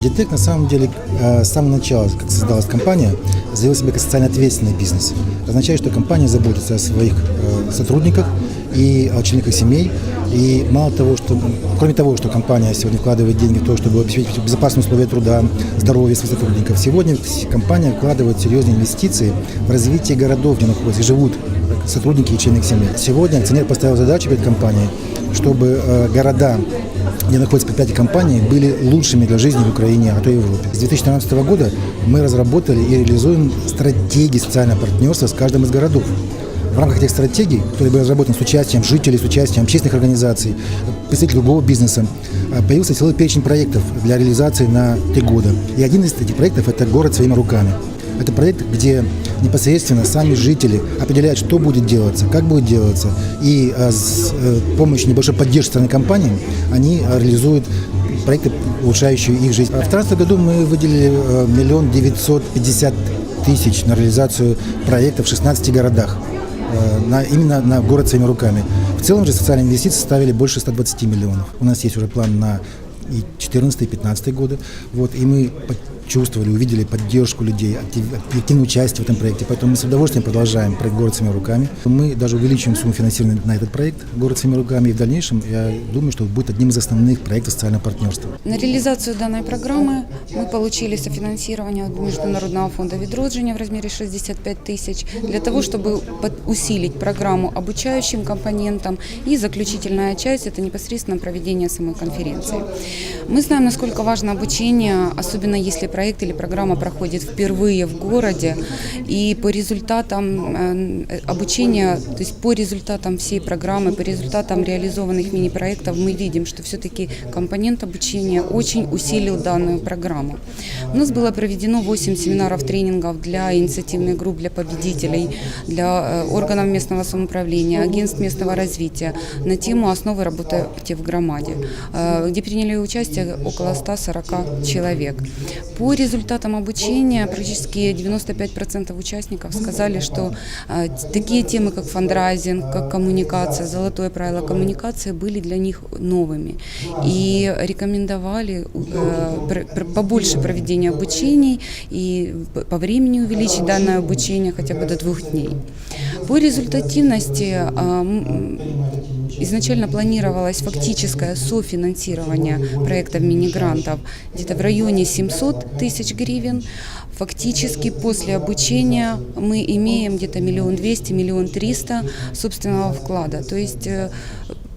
Детек на самом деле э, с самого начала, как создалась компания, заявила себя как социально ответственный бизнес. Это означает, что компания заботится о своих э, сотрудниках и о членах семей. И мало того, что, кроме того, что компания сегодня вкладывает деньги в то, чтобы обеспечить безопасные условия труда, здоровье своих сотрудников, сегодня компания вкладывает серьезные инвестиции в развитие городов, где находятся живут сотрудники и члены семей. Сегодня акционер поставил задачу перед компанией, чтобы э, города где находятся предприятия компании, были лучшими для жизни в Украине, а то и в Европе. С 2014 года мы разработали и реализуем стратегии социального партнерства с каждым из городов. В рамках этих стратегий, которые были разработаны с участием жителей, с участием общественных организаций, представителей другого бизнеса, появился целый перечень проектов для реализации на три года. И один из этих проектов – это «Город своими руками». Это проект, где непосредственно сами жители определяют, что будет делаться, как будет делаться. И а, с э, помощью небольшой поддержки стороны компании они а, реализуют проекты, улучшающие их жизнь. В 2013 году мы выделили э, миллион девятьсот пятьдесят тысяч на реализацию проектов в 16 городах. Э, на, именно на город своими руками. В целом же социальные инвестиции составили больше 120 миллионов. У нас есть уже план на и 14 и 15 годы. Вот, и мы чувствовали, увидели поддержку людей, активное участие в этом проекте. Поэтому мы с удовольствием продолжаем проект «Город своими руками». Мы даже увеличиваем сумму финансирования на этот проект «Город своими руками». И в дальнейшем, я думаю, что будет одним из основных проектов социального партнерства. На реализацию данной программы мы получили софинансирование от Международного фонда «Відродження» в размере 65 тысяч для того, чтобы усилить программу обучающим компонентам. И заключительная часть – это непосредственно проведение самой конференции. Мы знаем, насколько важно обучение, особенно если проект или программа проходит впервые в городе, и по результатам э, обучения, то есть по результатам всей программы, по результатам реализованных мини-проектов мы видим, что все-таки компонент обучения очень усилил данную программу. У нас было проведено 8 семинаров, тренингов для инициативных групп, для победителей, для э, органов местного самоуправления, агентств местного развития на тему основы работы в громаде, э, где приняли участие около 140 человек. По по результатам обучения практически 95% участников сказали, что э, такие темы, как фандрайзинг, как коммуникация, золотое правило коммуникации были для них новыми. И рекомендовали э, побольше проведения обучений и по времени увеличить данное обучение хотя бы до двух дней. По результативности э, изначально планировалось фактическое софинансирование проектов мини-грантов где-то в районе 700 тысяч гривен. Фактически после обучения мы имеем где-то миллион двести, миллион триста собственного вклада. То есть э,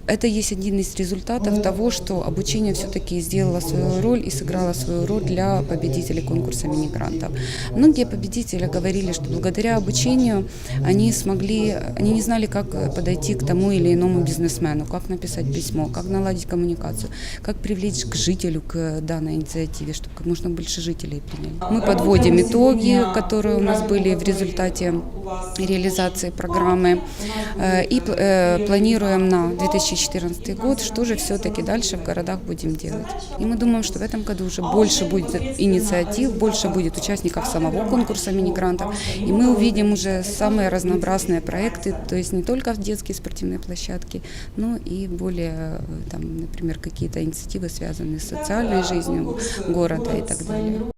это есть один из результатов того, что обучение все-таки сделало свою роль и сыграло свою роль для победителей конкурса мини-грантов. Многие победители говорили, что благодаря обучению они смогли, они не знали, как подойти к тому или иному бизнесмену, как написать письмо, как наладить коммуникацию, как привлечь к жителю к данной инициативе, чтобы как можно больше жителей приняли. Мы подводим итоги, которые у нас были в результате реализации программы э, и э, планируем на 2000 2014 год, что же все-таки дальше в городах будем делать. И мы думаем, что в этом году уже больше будет инициатив, больше будет участников самого конкурса мини-грантов, и мы увидим уже самые разнообразные проекты, то есть не только в детские спортивные площадки, но и более, там, например, какие-то инициативы, связанные с социальной жизнью города и так далее.